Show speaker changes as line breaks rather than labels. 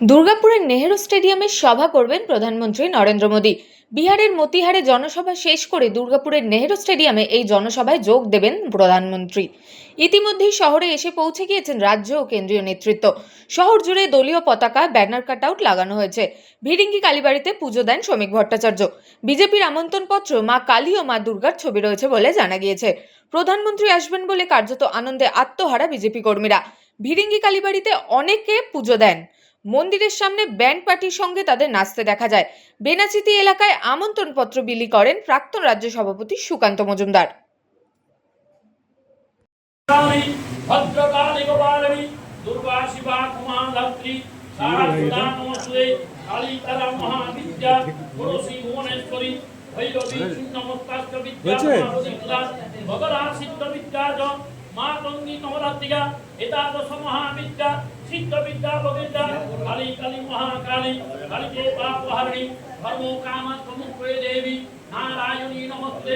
দুর্গাপুরের নেহেরু স্টেডিয়ামে সভা করবেন প্রধানমন্ত্রী নরেন্দ্র মোদী। বিহারের মতিহারে জনসভা শেষ করে দুর্গাপুরের নেহেরু স্টেডিয়ামে এই জনসভায় যোগ দেবেন প্রধানমন্ত্রী। ইতিমধ্যেই শহরে এসে পৌঁছে গিয়েছেন রাজ্য ও কেন্দ্রীয় নেতৃত্ব। শহর জুড়ে দলীয় পতাকা, ব্যানার কাটআউট লাগানো হয়েছে। ভিডিঙ্গি কালীবাড়িতে পুজো দেন শ্রমিক ভট্টাচার্য। বিজেপির আমন্ত্রণপত্র মা কালী ও মা দুর্গার ছবি রয়েছে বলে জানা গিয়েছে। প্রধানমন্ত্রী আসবেন বলে কার্যত আনন্দে আত্মহারা বিজেপি কর্মীরা। ভিডিঙ্গি কালীবাড়িতে অনেকে পুজো দেন। মন্দিরের সামনে ব্যান্ড পার্টির সঙ্গে তাদের নাচতে দেখা যায়। বেনাচিতি এলাকায় আমন্ত্রণপত্র বিলি করেন প্রাক্তন রাজ্য সভাপতি সুকান্ত মজুমদার।
ভৈরবী মা তঙ্গী নবরাত্রিকা এতাদশ মহাবিদ্যা সিদ্ধ বিদ্যা ববিদ্যা কালী কালী মহাকালী কালীতে পাপহারিণী ধর্ম কাম প্রমুখ দেবী, নারায়ণী নমস্তে